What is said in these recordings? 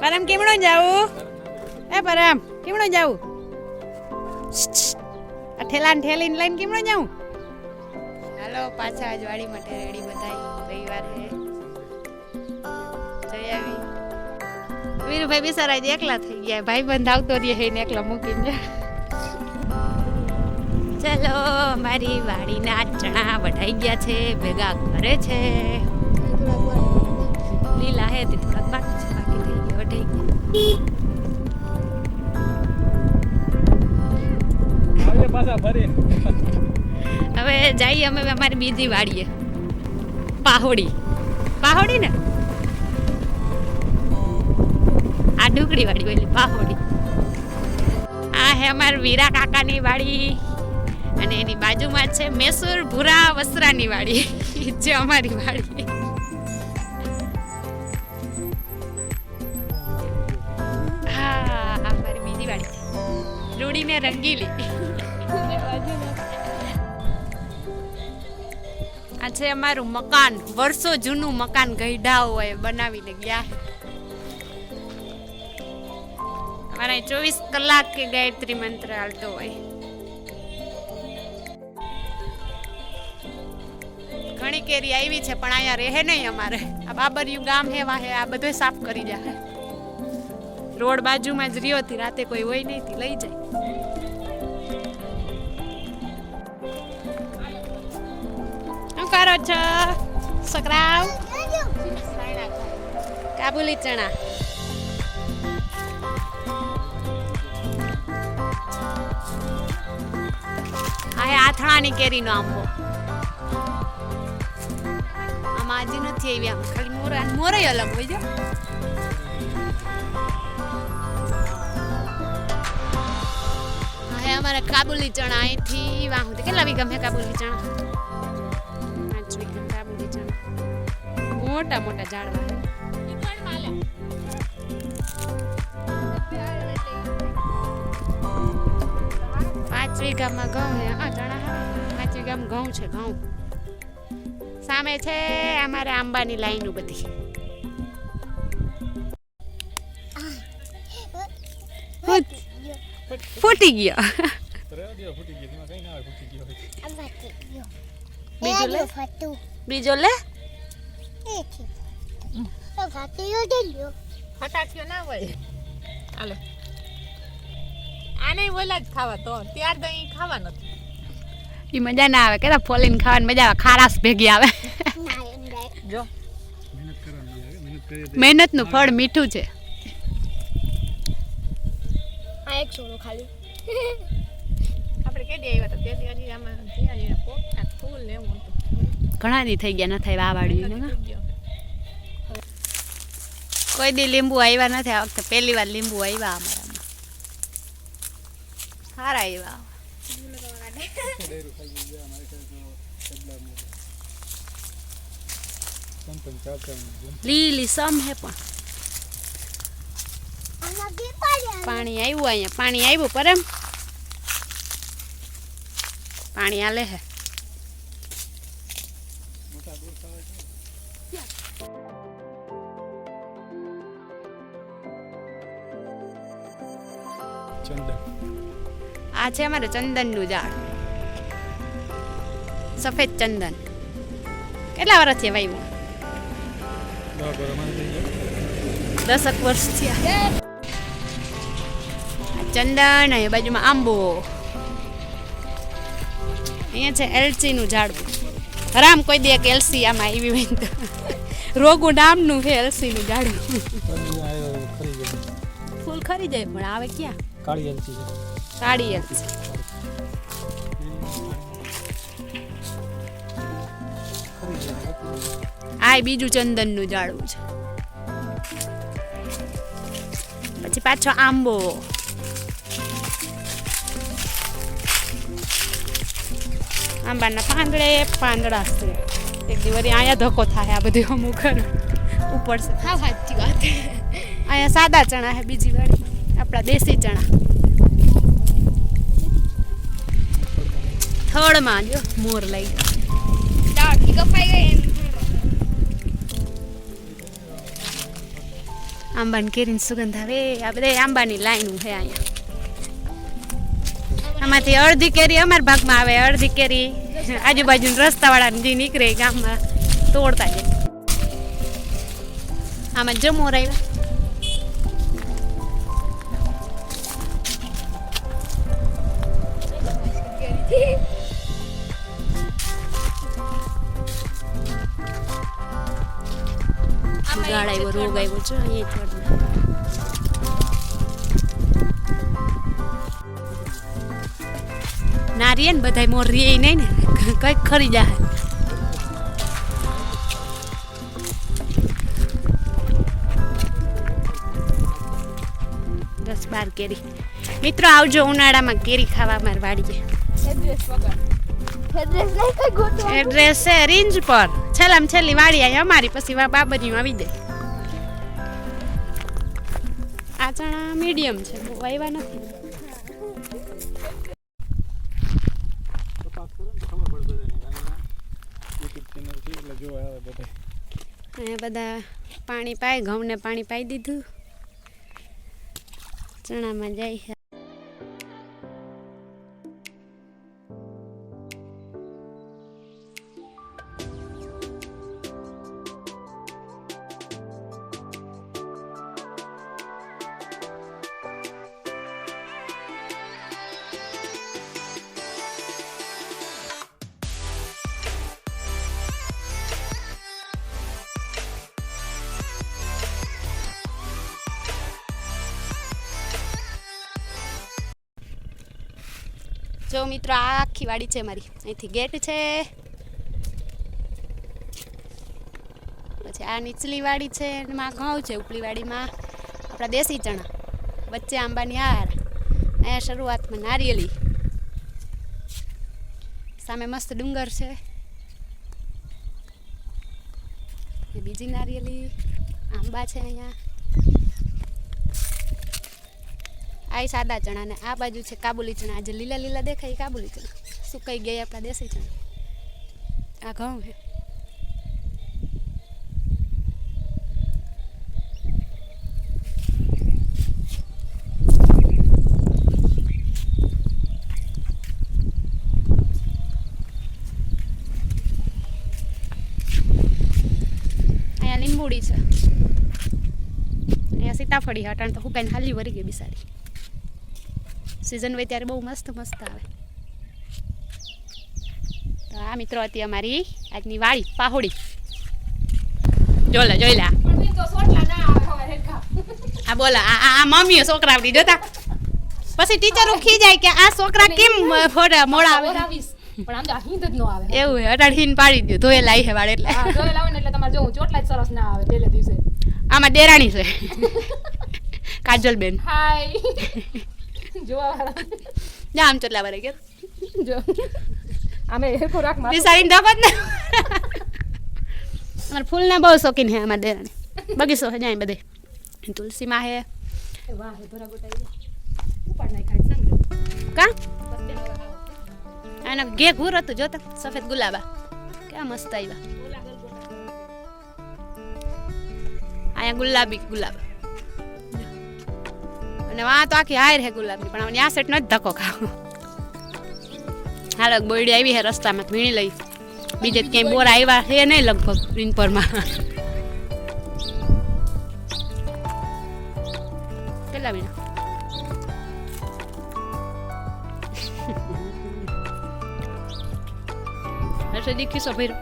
પરમ કેમણો જાવું એ પરમ કેમણો જાવું આ ઠેલા ઠેલીને લઈને કેમણો જાવું હાલો, પાછા જ વાડી માટે રેડી બધા રવિવાર હે. જઈ આવી. વીરુભાઈ બિસારા એકલા થઈ ગયા ભાઈ બંધ આવતો રહે ને એકલા મૂકીને ચલો, મારી વાડીના ચણા વઢાઈ ગયા છે, ભેગા કરે છે. લીલા હે તે થોડાક બાકી છે. હવે જઈએ અમે અમારી બીજી વાડીએ. પાહોડી. પાહોડી ને? આ ડુંગળી વાડી પેલી પાહોડી. આ હે અમાર વીરા કાકાની વાડી. અને એની બાજુમાં છે મેસુર ભૂરા વસ્ત્રાની વાડી. જે અમારી વાડી. છે રૂડીને રંગીલી આ છે અમારું મકાન, વર્ષો જૂનું મકાન હોય બનાવીને ગયા. અમારા ચોવીસ કલાક કે ગાયત્રી મંત્ર હાલતો હોય. ઘણી કેરી આવી છે, પણ અહીંયા રહે નહીં અમારે. આ બાબરિયું ગામ હે, વાહે, આ બધું સાફ કરી જાય રોડ બાજુમાં જ રહ્યો હતી રાતે કોઈ હોય નહીં લઈ જાય. કરો છો સકરાવ કાબુલી ચણા. હા આથણાની કેરીનો આંબો. આમાં આજી નથી આવી આમ ખાલી મોર મોરય અલગ હોય છે અમારે કાબુલી ચણા અહીંથી વાહું કેટલા વી ગમે કાબુલી ચણા? પાંચ વીઘા કાબુલી ચણા. મોટા મોટા ઝાડવા. પાંચ વીઘામાં ઘઉં હે, ચણા પાંચ પાંચ વીઘામાં ઘઉં છે, ઘઉં. સામે છે અમારે આંબાની લાઈનું બધી. ફૂટી ગયો. ના. બીજું લે. બીજો લે. એથી તો ફતું યો દેલ્યો ફટાકીઓ ના હોય. હાલે. આને ઓલા જ ખાવા તો. ત્યાર તો અહીં ખાવા નથી. એ મજા ના આવે. કેતા ફોલીને ખાવાની મજા આવે. ખારાશ ભેગી આવે. ના જો. મહેનત મહેનતનું ફળ મીઠું છે. આ એક સોનો ખાલી. આપણે કેદી આવ્યા હતા તેથી હજી આમાં જ્યાં પોપટા ફૂલ ને એવું હતું ઘણા દી થઈ ગયા ન થાય વાવાળ્યું ને કોઈ દી લીંબુ આવ્યા નથી આ વખતે પહેલી વાર લીંબુ આવ્યા અમારામાં સારા આવ્યા તો લીલી સમ હે પણ. પાણી આવ્યું અહીંયા. પાણી આવ્યું પરમ પાણી આલે હે. આ છે અમારે ચંદનનું ઝાડ. સફેદ ચંદન. કેટલા વર્ષ થયા. અમારે દસક વર્ષ થયા. ચંદન એ બાજુમાં આંબો. અહીંયા છે એલચીનું ઝાડવું. હરામ કોઈ દે કે એલસી આમાં આવી હોય તો. રોગું નામનું છે એલસીનું ઝાડવું. ફૂલ ખરી જાય, પણ આવે ક્યાં? કાળી એલસી. કાળી એલસી આ બીજું ચંદનનું ઝાડવું છે. પછી પાછો આંબો. આંબાના પાંદડે પાંદડા છે. એક દિવસ અહીંયા ધક્કો થાય આ બધું અમુક ઉપર છે. હા સાચી વાત. અહીંયા સાદા ચણા છે બીજી વાળી. આપણા દેશી ચણા. થડમાં જો મોર લઈ ગયો. કપાઈ ગઈ. આંબાની કેરીની સુગંધ આવે. આ બધા આંબાની લાઈનું છે અહીંયા. આમાંથી અડધી કેરી અમારા ભાગમાં આવે અડધી કેરી આજુબાજુ રસ્તાવાળા જે નીકળે ગામમાં તોડતા જાય. આમાં જમો આવ્યા ગાળ આવ્યો રોગ આવ્યો છે અહીંયા નારિયેલ ને બધા મોર રીએ નહીં ને. કંઈક ખરી જાય દસ બાર કેરી. મિત્રો આવજો ઉનાળામાં કેરી ખાવા મારી વાડીએ. એડ્રેસ છે રિંજ પર. છેલ્લામાં છેલ્લી વાડી આવી અમારી પછી વા બાબરીયું આવી દે. આ ચણા મીડિયમ છે બહુ આવ્યા નથી તપાસ કરો ને તો ખબર પડે બધાને યુટ્યુબ ચેનલ છે એટલે બધા અહીંયા બધા પાણી પાય ઘઉંને પાણી પાઈ દીધું. ચણામાં જાય જો મિત્રો, આ આખી વાડી છે મારી. અહીંથી ગેટ છે. પછી આ નીચલી વાડી છે એમાં ઘઉં છે ઉપલી વાડીમાં. આપણા દેશી ચણા. વચ્ચે આંબાની હાર. અહીંયા શરૂઆતમાં નારિયેળી સામે મસ્ત ડુંગર છે. બીજી નારિયેલી. આંબા છે અહીંયા. આ સાદા ચણા ને આ બાજુ છે કાબુલી ચણા. આજે લીલા લીલા દેખાય કાબુલી ચણા. સુકાઈ ગયા આપણા દેશી ચણા? આ ઘઉં છે. લીંબુડી છે. અહીંયા સીતાફળી હટાણ તો હું હુકાઈને હાલી વરી ગઈ બિસારી સિઝન હોય ત્યારે બહુ મસ્ત મસ્ત આવે. તો આ મિત્રો હતી અમારી આજની વાડી પાહોડી. જો લે જોઈ લે આ. બોલા આ આ- મમ્મી મમ્મીઓ છોકરા આવડી જોતા? પછી ટીચરો ખી જાય કે આ છોકરા કેમ મોડા આવે? પણ આમ તો હિંદ જ નો આવે. એવું અટાડ પાડી દઉં ધોયે લાઈ હે વાળ એટલે. હા જોઈ ને એટલે તમારે જોવું ચોટલા જ સરસ ના આવે પહેલે દિવસે. આમાં ડેરાણી છે. કાજલબેન. હાય. જોવા. વાળા ના આમ ચટલા વારે કે જો. અમે એ ખોરાકમાં બિસારીને ધકો ને અમાર ફૂલ ના બહુ શોખીન હે અમાર દેરાણી. બગીચો હે જાય બધે. તુલસીમાં હે. વાહ હે ભરા ગોટાઈ ખાઈ સંગ કા? હવે ઘે ઘૂર હતું જોતા? સફેદ ગુલાબા. ક્યાં મસ્ત આવ્યા. અહીંયા ગુલાબી ગુલાબ. અને વાં તો આખી હાર હે ગુલાબની, પણ આ સેટ નથી ધક્કો ખાવ. હાલ બોયડી આવી હે રસ્તામાં ભીણી લઈ. બીજે ક્યાંય બોર આવ્યા એ નહીં લગભગ રીનપરમાં કેટલા વીણા? હર્ષદી દીખીશો ભૈરો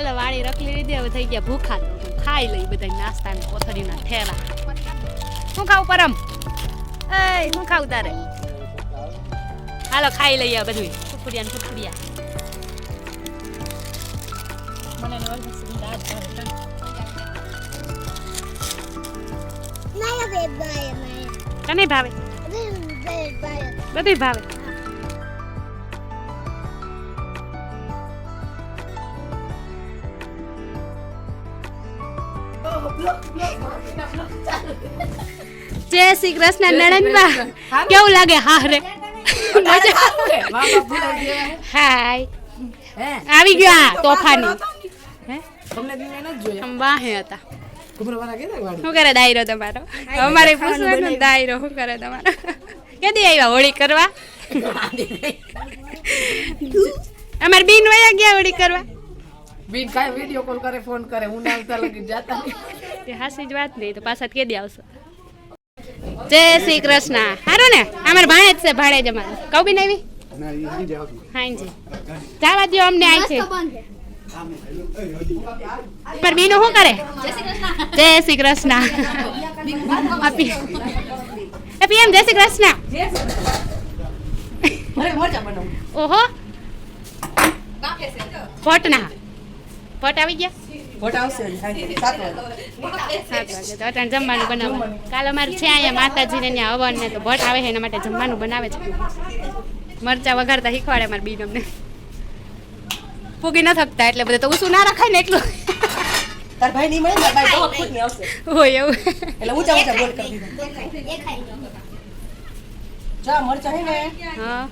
હાલો વાળી રખલી લીધી હવે થઈ ગયા ભૂખા. તો ખાઈ લઈ બધા નાસ્તા ને કોથળીના ઠેલા શું ખાવું પરમ? એ શું ખાવું તારે? હાલો ખાઈ લઈએ બધું ફૂફડિયા ને ફૂફડિયા. તને. ભાવે? બધું ભાવે. જય શ્રી કૃષ્ણ નણંદબા. કેવું લાગે? હા રે. હાય. આવી ગયા તોફાની. વાહે હતા. શું કરે દાયરો તમારો? અમારે પૂછવાનું દાયરો શું કરે તમારો? ક્યાંથી આવ્યા હોળી કરવા? અમારે બીન વયા ગયા હોળી કરવા? બીન કાંઈ વીડિયો કોલ કરે ફોન કરે હું ના આવતા લગી જાતા તે હાસી જ વાત નહીં તો પાછા કેદી આવશો. જય શ્રી કૃષ્ણ. સારું ને? અમારે ભાણે જ છે ભાડે જ અમારે. કઉ બી નહીં હાંજી. જવા દો અમને આવી છે. પર બીનું શું કરે? જય શ્રી કૃષ્ણ. આપી. એ પીએમ જય શ્રી કૃષ્ણ. અરે મરચા બનાવું. ઓહો. પટના પટ આવી ગયા? ફોટા આવશે સાત વાગે. તો અટાણ જમવાનું બનાવે કાલ અમારે છે અહીંયા માતાજીને ત્યાં હવન ને તો ભટ આવે છે એના માટે જમવાનું બનાવે છે. મરચા વઘારતા શીખવાડે મારી બીન અમને પૂગી ન થકતા એટલે બધે તો ઊંચું ના રખાય ને એટલું. તાર ભાઈ નહીં મળે ભાઈ બહુ ખુદની આવશે. હોય એવું. એટલે ઊંચા ઊંચા બોલ કરી દીધા. જા મરચા હે ને હા.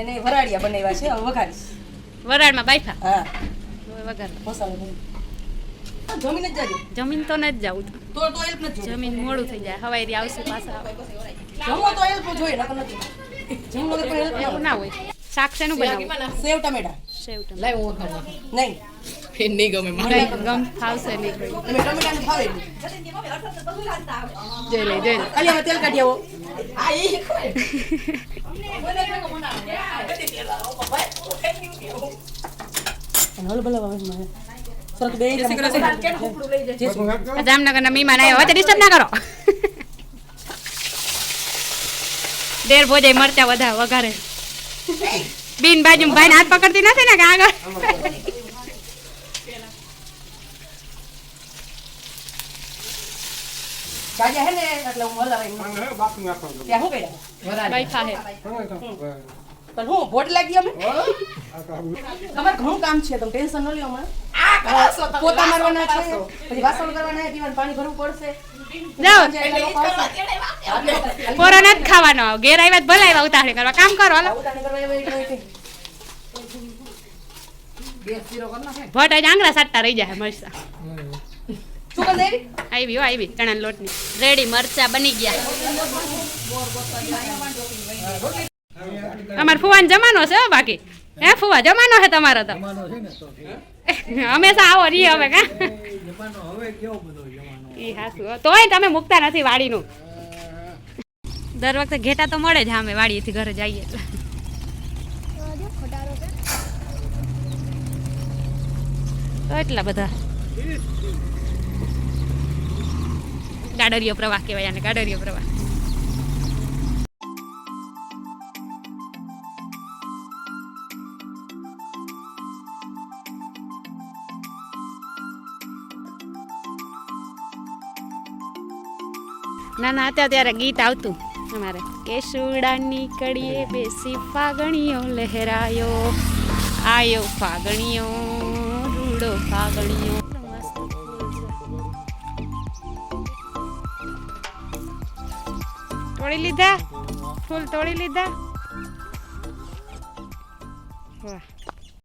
એને વરાડિયા બનાવ્યા છે હવે વઘારીશ. વરાળમાં બાઈફા હા. જમીન જ જાજો. જમીન તો નથી જવું તો તો તો હેલ્પ નથી જોઈ જમીન મોડું થઈ જાય. હવાઈ આવશે પાછા. જમવો તો હેલ્પ જોઈએ નકર નથી. જમવું વગર કોઈ હેલ્પ ના હોય. શાક શેનું બનાવું? સેવ ટમેટા. સેવ ટમેટા. લાવ હું વઘાર નહીં. નહીં ગમે ફાવશે નહીં તમે ટમેટાને નહીં. લે જોઈ લે. તેલ કાઢી આવો. આ મને. જામનગરના મહેમાન આવ્યા હોય તો ડિસ્ટર્બ ના કરો. દેર મરચા વઘારે. બીન બાજુ ભાઈ હાથ પકડતી નથી ને કે આગળ? ગાજે હે ને એટલે હું હલાવાઈ ત્યાં શું કર્યા? બાઈફા હે. પણ હું ભોટ લાગી અમે? તમારે ઘણું કામ છે તમે ટેન્શન ન લ્યો હમણાં. પોતા મારવાના છે પછી વાસણ કરવાના છે પીવાનું પાણી ભરવું પડશે. પોરો નથી ખાવાનો. ઘેર આવ્યા તો ભલે આવ્યા ઉતાવળી કરવા. કામ કરો હાલો. ભટ આજે આંગળા સાટતા રહી જાય મરચા શું આવી હો આવી. ચણાના લોટની. રેડી મરચા બની ગયા. અમાર ફુવાન જમાનો છે બાકી. હે ફુવા જમાનો છે તમારો તો. હંમેશા આવો રી હવે કા? હાસુ તોય તમે મૂકતા નથી વાડીનું. દર વખતે ઘેટા તો મળે જ અમે વાડીએથી ઘરે જઈએ. એટલે તો એટલા બધા. ગાડરિયો પ્રવાહ કહેવાય આને ગાડરિયો પ્રવાહ ના ના હતા ત્યારે ગીત આવતું. અમારે કેસુડાની કડીએ બેસી ફાગણીઓ લહેરાયો. આયો ફાગણીઓ, રૂડો ફાગણીઓ. તોડી લીધા? ફૂલ તોડી લીધા?